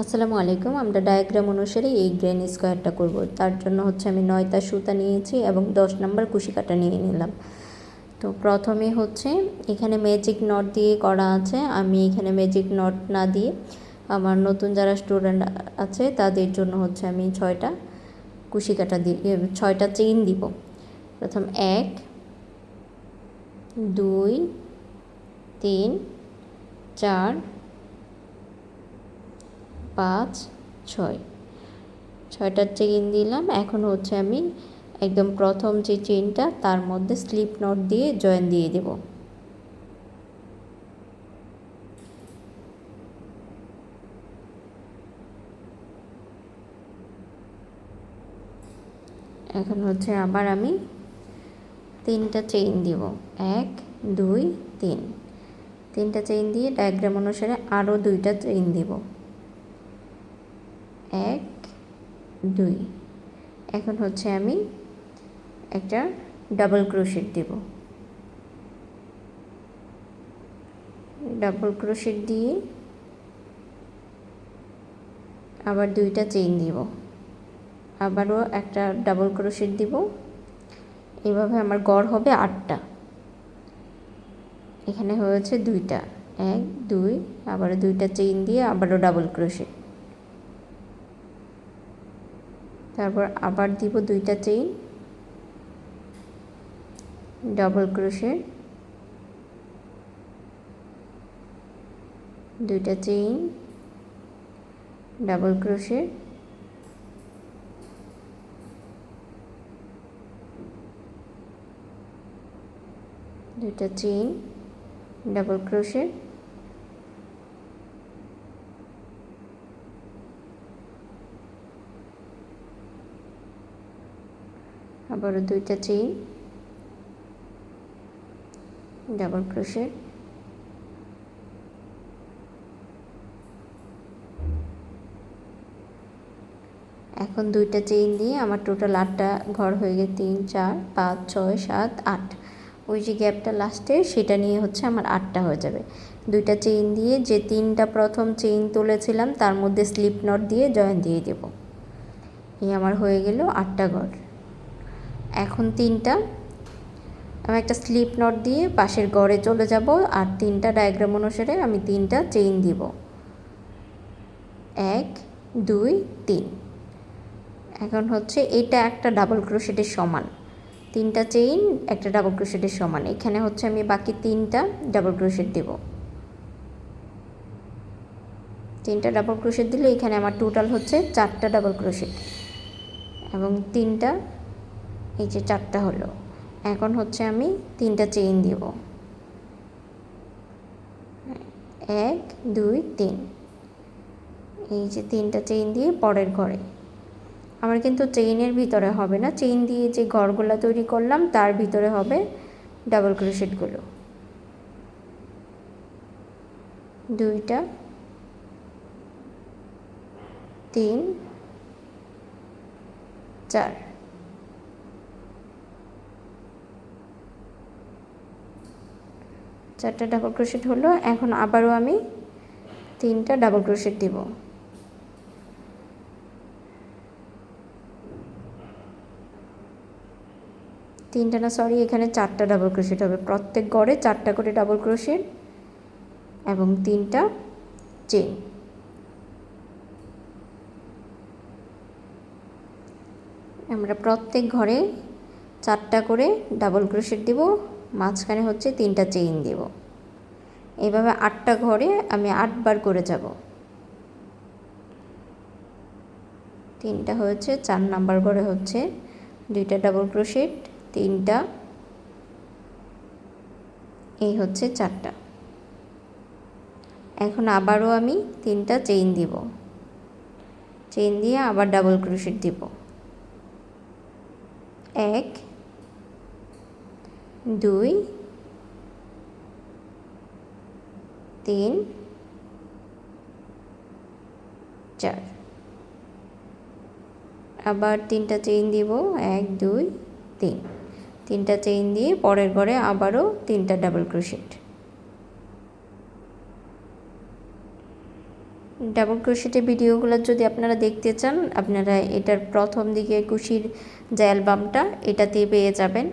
আসসালামু আলাইকুম, আমরা ডায়াগ্রাম অনুসারে এই গ্রেন স্কোয়ারটা করব। তার জন্য হচ্ছে আমি নয়টা সুতা নিয়েছি এবং দশ নম্বর কুশি কাটা নিয়ে নিলাম। তো প্রথমে হচ্ছে এখানে ম্যাজিক নট দিয়ে করা আছে। আমি এখানে ম্যাজিক নট না দিয়ে আমার নতুন যারা স্টুডেন্ট আছে, তাদের জন্য হচ্ছে আমি ছয়টা কুশি কাটা দিয়ে ছয়টা চেইন দিব। প্রথম এক, দুই, তিন, চার পাঁচ, ছয়। ছয়টার চেইন দিলাম। এখন হচ্ছে আমি একদম প্রথম যে চেইনটা তার মধ্যে স্লিপ নট দিয়ে জয়েন দিয়ে দেব। এখন হচ্ছে আবার আমি তিনটা চেইন দিব। এক, দুই, তিন। তিনটা চেইন দিয়ে ডায়াগ্রাম অনুসারে আরও দুইটা চেইন দিব। এক, দুই। এখন হচ্ছে আমি একটা ডাবল ক্রোশেট দেব। ডাবল ক্রোশেট দিয়ে আবার দুইটা চেইন দিব। আবারও একটা ডাবল ক্রোশেট দিব। এভাবে আমার গড় হবে আটটা। এখানে হয়েছে দুইটা। এক, দুই, আবারও দুইটা চেইন দিয়ে আবারও ডাবল ক্রোশেট তারপর আবার দিব দুইটা চেইন ডাবল ক্রোশেট দুইটা চেইন ডাবল ক্রোশেট দুইটা চেইন ডাবল ক্রোশেট আবারও দুইটা চেইন। ডাবল ক্রোশেট এখন দুইটা চেইন দিয়ে আমার টোটাল আটটা ঘর হয়ে গেছে, তিন, চার, পাঁচ, ছয়, সাত, আট। ওই যে গ্যাপটা লাস্টে সেটা নিয়ে হচ্ছে আমার আটটা হয়ে যাবে। দুইটা চেইন দিয়ে যে তিনটা প্রথম চেইন তুলেছিলাম, তার মধ্যে স্লিপ নট দিয়ে জয়েন দিয়ে দেব। এই আমার হয়ে গেল আটটা ঘর। এখন তিনটা। আমি একটা স্লিপ নট দিয়ে পাশের গড়ে চলে যাব আর তিনটা ডায়াগ্রাম অনুসারে আমি তিনটা চেইন দিব। এক, দুই, তিন। এখন হচ্ছে এটা একটা ডাবল ক্রোশেটের সমান। তিনটা চেইন একটা ডাবল ক্রোশেটের সমান। এখানে হচ্ছে আমি বাকি তিনটা ডাবল ক্রোশেট দেব। তিনটা ডাবল ক্রোশেট দিলে এখানে আমার টোটাল হচ্ছে চারটা ডাবল ক্রোশেট এবং তিনটা এই যে চারটা হলো। এখন হচ্ছে আমি তিনটা চেইন দিব। এক, দুই, তিন। এই যে তিনটা চেইন দিয়ে পরের ঘরে। আমার কিন্তু চেইনের ভিতরে হবে না। চেইন দিয়ে যে ঘরগুলো তৈরি করলাম, তার ভিতরে হবে ডাবল ক্রোশেটগুলো দুইটা। তিন। চার। চারটা ডাবল ক্রোশেট হলো, এখন আবারও আমি তিনটা ডাবল ক্রোশেট দিব। তিনটা না সরি এখানে চারটা ডাবল ক্রোশেট হবে। প্রত্যেক গড়ে চারটা করে ডাবল ক্রোশেট এবং তিনটা চেন আমরা প্রত্যেক ঘরে চারটা করে ডাবল ক্রোশেট দিব। মাঝখানে হচ্ছে তিনটা চেইন দেব। এভাবে আটটা ঘরে আমি আটবার করে যাব। তিনটা হয়েছে, চার নাম্বার ঘরে হচ্ছে দুইটা ডাবল ক্রোশেট তিনটা, এই হচ্ছে চারটা। এখন আবারও আমি তিনটা চেইন দিব। চেইন দিয়ে আবার ডাবল ক্রোশেট দিব। এক দুই, তিন, চার। আবার তিনটা চেইন দিব, এক, দুই, তিন। তিনটা চেইন দিয়ে পরের ঘরে আবারও তিনটা ডাবল ক্রোশেট। ডাবল ক্রোশেটের ভিডিওগুলো যদি আপনারা দেখতে চান, আপনারা এটার প্রথম দিকে কুশির যে অ্যালবামটা এটাতে পেয়ে যাবেন।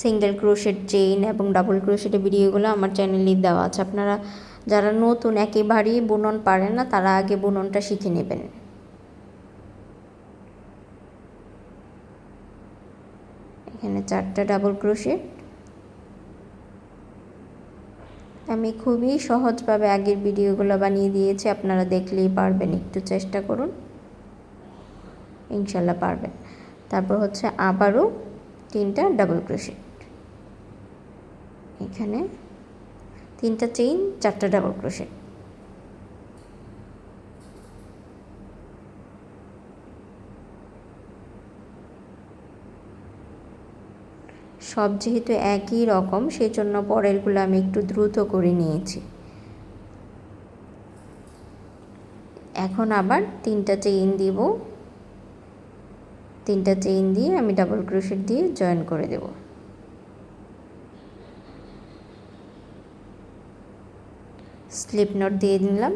সিঙ্গেল ক্রোশেট চেইন এবং ডাবল ক্রোশেটের ভিডিওগুলো আমার চ্যানেলে দেওয়া আছে। আপনারা যারা নতুন, একেবারেই বুনন পারেন না, তারা আগে বুননটা শিখে নেবেন। এখানে চারটা ডাবল ক্রোশেট আমি খুবই সহজভাবে আগের ভিডিওগুলো বানিয়ে দিয়েছি, আপনারা দেখলেই পারবেন, একটু চেষ্টা করুন। ইনশাল্লাহ পারবেন। তারপর হচ্ছে আবারও তিনটা ডাবল ক্রোশেট এখানে তিনটা চেইন চারটা ডাবল ক্রোশেট সব যেহেতু একই রকম সেই জন্য পরেরগুলো আমি একটু দ্রুত করে নিয়েছি। এখন আবার তিনটা চেইন দিব। তিনটা চেইন দিয়ে আমি ডাবল ক্রোশেট দিয়ে জয়েন করে দেব। স্লিপ নট দিয়ে নিলাম।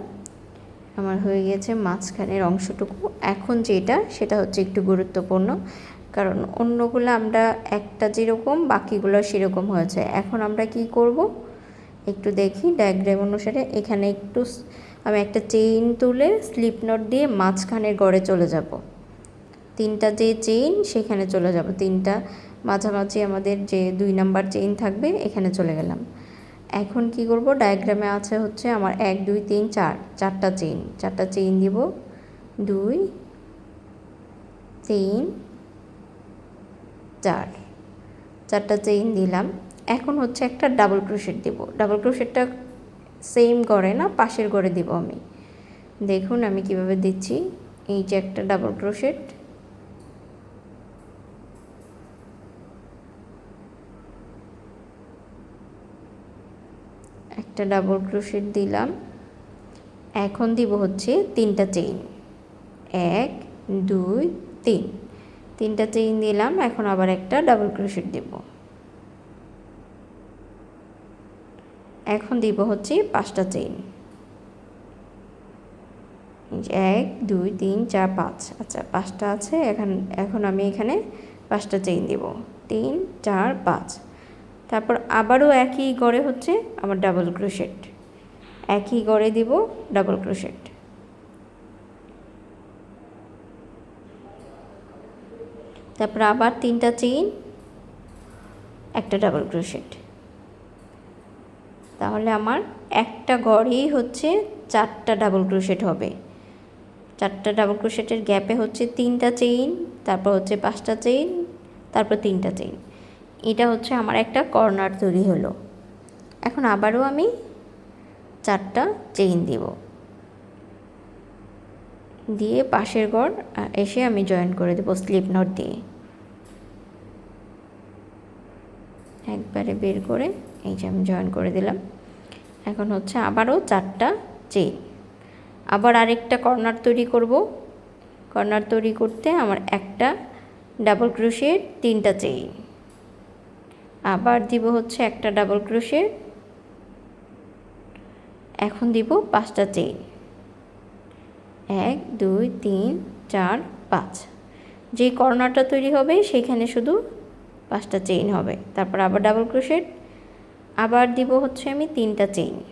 আমার হয়ে গেছে মাঝখানের অংশটুকু। এখন যেটা, সেটা হচ্ছে একটু গুরুত্বপূর্ণ। কারণ অন্যগুলো আমরা একটা যেরকম, বাকিগুলো সেরকম হয়েছে। এখন আমরা কি করব? একটু দেখি ডায়াগ্রাম অনুসারে। এখানে একটু আমি একটা চেইন তুলে স্লিপ নট দিয়ে মাঝখানের গড়ে চলে যাব। তিনটা যে চেইন সেখানে চলে যাব। তিনটা, মাঝামাঝি আমাদের যে দুই নাম্বার চেইন থাকবে, এখানে চলে গেলাম। এখন কি করব? ডায়াগ্রামে আছে হচ্ছে আমার এক, দুই, তিন, চার। চারটা চেইন চারটা চেইন দিব। দুই, তিন, চার। চারটা চেইন দিলাম। এখন হচ্ছে একটা ডাবল ক্রোশেট দিব। ডাবল ক্রোশেটটা সেম করে না, পাশের ঘরে দিব আমি। দেখুন আমি কীভাবে দিচ্ছি। এই যে একটা ডাবল ক্রোশেট একটা ডাবল ক্রোশেট দিলাম। এখন দিব হচ্ছে তিনটা চেইন এক, দুই, তিন। তিনটা চেইন দিলাম, এখন আবার একটা ডাবল ক্রোশেট দেব। এখন দিব হচ্ছে পাঁচটা চেইন এক, দুই, তিন, চার, পাঁচ। আচ্ছা পাঁচটা আছে, এখন এখন আমি এখানে পাঁচটা চেইন দেব। তিন, চার, পাঁচ। তারপর আবারও একই গড়ে হচ্ছে আমার ডাবল ক্রোশেট একই গড়ে দিব ডাবল ক্রোশেট তারপর আবার তিনটা চেইন একটা ডাবল ক্রোশেট তাহলে আমার একটা গড়েই হচ্ছে চারটা ডাবল ক্রোশেট হবে। চারটা ডাবল ক্রোশেটের গ্যাপে হচ্ছে তিনটা চেইন তারপর হচ্ছে পাঁচটা চেইন তারপর তিনটা চেইন এটা হচ্ছে আমার একটা কর্নার তৈরি হলো। এখন আবারও আমি চারটা চেইন দিব। দিয়ে পাশের ঘর এসে আমি জয়েন করে দেবো স্লিপ নট দিয়ে। একবারে বের করে এই যে আমি জয়েন করে দিলাম। এখন হচ্ছে আবারও চারটা চেইন। আবার আরেকটা কর্নার তৈরি করব। কর্নার তৈরি করতে আমার একটা ডাবল ক্রোশের তিনটা চেইন। আবার দিব হচ্ছে একটা ডাবল ক্রোশের এখন দিব পাঁচটা চেইন এক, দুই, তিন, চার, পাঁচ। যে কর্নারটা তৈরি হবে, সেখানে শুধু পাঁচটা চেইন হবে। তারপর আবার ডাবল ক্রোশেট আবার দিব হচ্ছে আমি তিনটা চেইন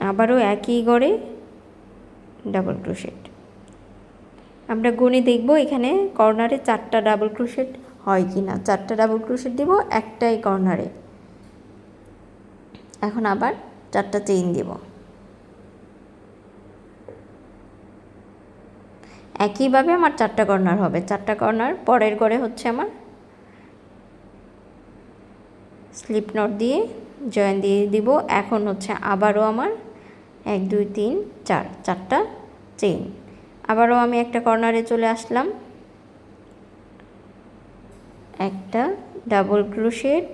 আবারও একই গড়ে ডাবল ক্রোশেট আমরা গুনে দেখব এখানে কর্নারে চারটা ডাবল ক্রোশেট হয় কি না চারটা ডাবল ক্রোশেট দিব, একটাই কর্নারে এখন আবার চারটা চেইন দিব। একইভাবে আমার চারটা কর্নার হবে। চারটা কর্নার পরের করে হচ্ছে আমার স্লিপ নট দিয়ে জয়েন দিয়ে দিব। এখন হচ্ছে আবারও আমার এক, দুই, তিন, চার। চারটা চেইন আবারও আমি একটা কর্নারে চলে আসলাম। একটা ডাবল ক্রোশেট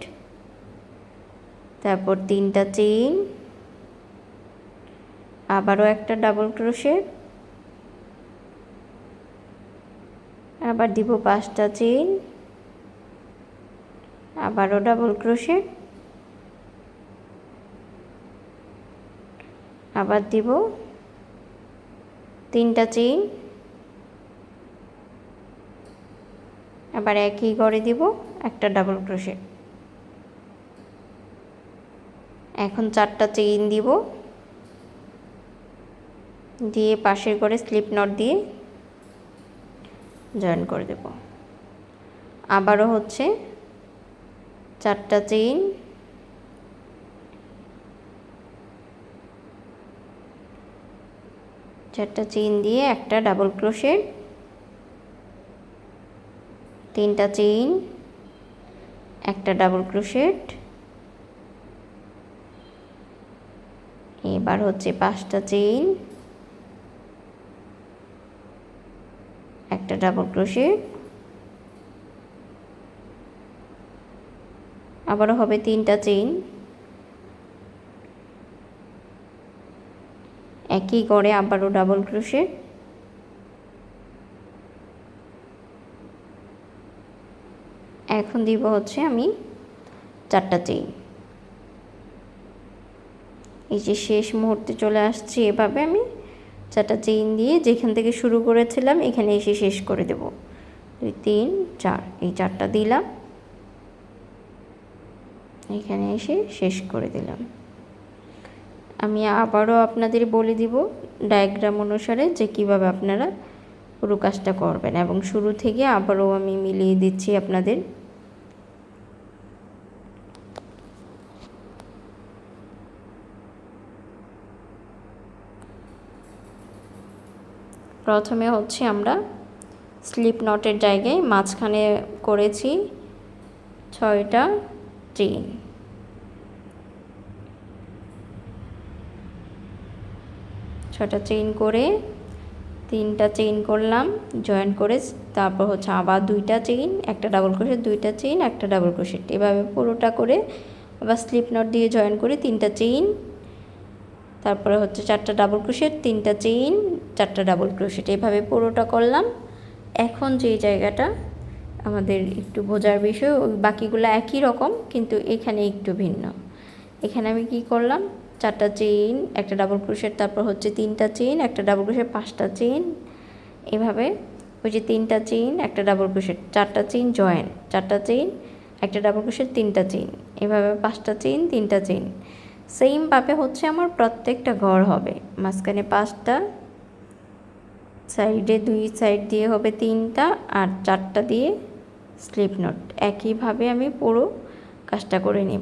তারপর তিনটা চেইন আবারও একটা ডাবল ক্রোশেট আবার দিব পাঁচটা চেইন আবারও ডাবল ক্রোশেট আবার দিব তিনটা চেইন। আবার একই ঘরে দিব, একটা ডাবল ক্রোশেট এখন চারটা চেইন দিব। দিয়ে পাশের করে স্লিপ নট দিয়ে জয়েন করে দেব। আবারও হচ্ছে চারটা চেইন। চারটা চেইন দিয়ে একটা ডাবল ক্রোশেট তিনটা চেইন একটা ডাবল ক্রোশেট এবার হচ্ছে পাঁচটা চেইন একটা ডাবল ক্রোশেট আবারও হবে তিনটা চেইন একই করে আবারও ডাবল ক্রোশেট এখন দিব হচ্ছে আমি চারটা চেইন এই যে শেষ মুহূর্তে চলে আসছি এভাবে আমি চারটা চেইন দিয়ে যেখান থেকে শুরু করেছিলাম এখানে এসে শেষ করে দেব। দুই, তিন, চার, এই চারটা দিলাম। এখানে এসে শেষ করে দিলাম। আমি আবারও আপনাদের বলে দিব ডায়াগ্রাম অনুসারে যে কীভাবে আপনারা পুরো কাজটা করবেন এবং শুরু থেকে আবারও আমি মিলিয়ে দিচ্ছি আপনাদের। প্রথমে হচ্ছে আমরা স্লিপ নটের জায়গায় মাঝখানে করেছি ছয়টা চেইন ছটা চেইন করে, তিনটা চেইন করলাম জয়েন করে, তারপর হচ্ছে আবার দুইটা চেইন একটা ডাবল ক্রোশেট দুইটা চেইন একটা ডাবল ক্রোশেট এভাবে পুরোটা করে আবার স্লিপ নট দিয়ে জয়েন করে তিনটা চেইন তারপরে হচ্ছে চারটা ডাবল ক্রোশেট তিনটা চেইন চারটা ডাবল ক্রোশেট এভাবে পুরোটা করলাম। এখন যে জায়গাটা, আমাদের একটু বোঝার বিষয় বাকিগুলো একই রকম, কিন্তু এখানে একটু ভিন্ন। এখানে আমি কি করলাম? চারটা চেইন একটা ডাবল ক্রোশেট তারপর হচ্ছে তিনটা চেইন একটা ডাবল ক্রোশেট পাঁচটা চেইন এভাবে ওই যে তিনটা চেইন একটা ডাবল ক্রোশেট চারটা চেইন জয়েন চারটা চেইন একটা ডাবল ক্রোশেট তিনটা চেইন এভাবে পাঁচটা চেইন তিনটা চেইন সেমভাবে হচ্ছে আমার প্রত্যেকটা ঘর হবে। মাঝখানে পাঁচটা সাইডে দুই সাইড দিয়ে হবে তিনটা, আর চারটা দিয়ে স্লিপ নোট একইভাবে আমি পুরো কাজটা করে নিব।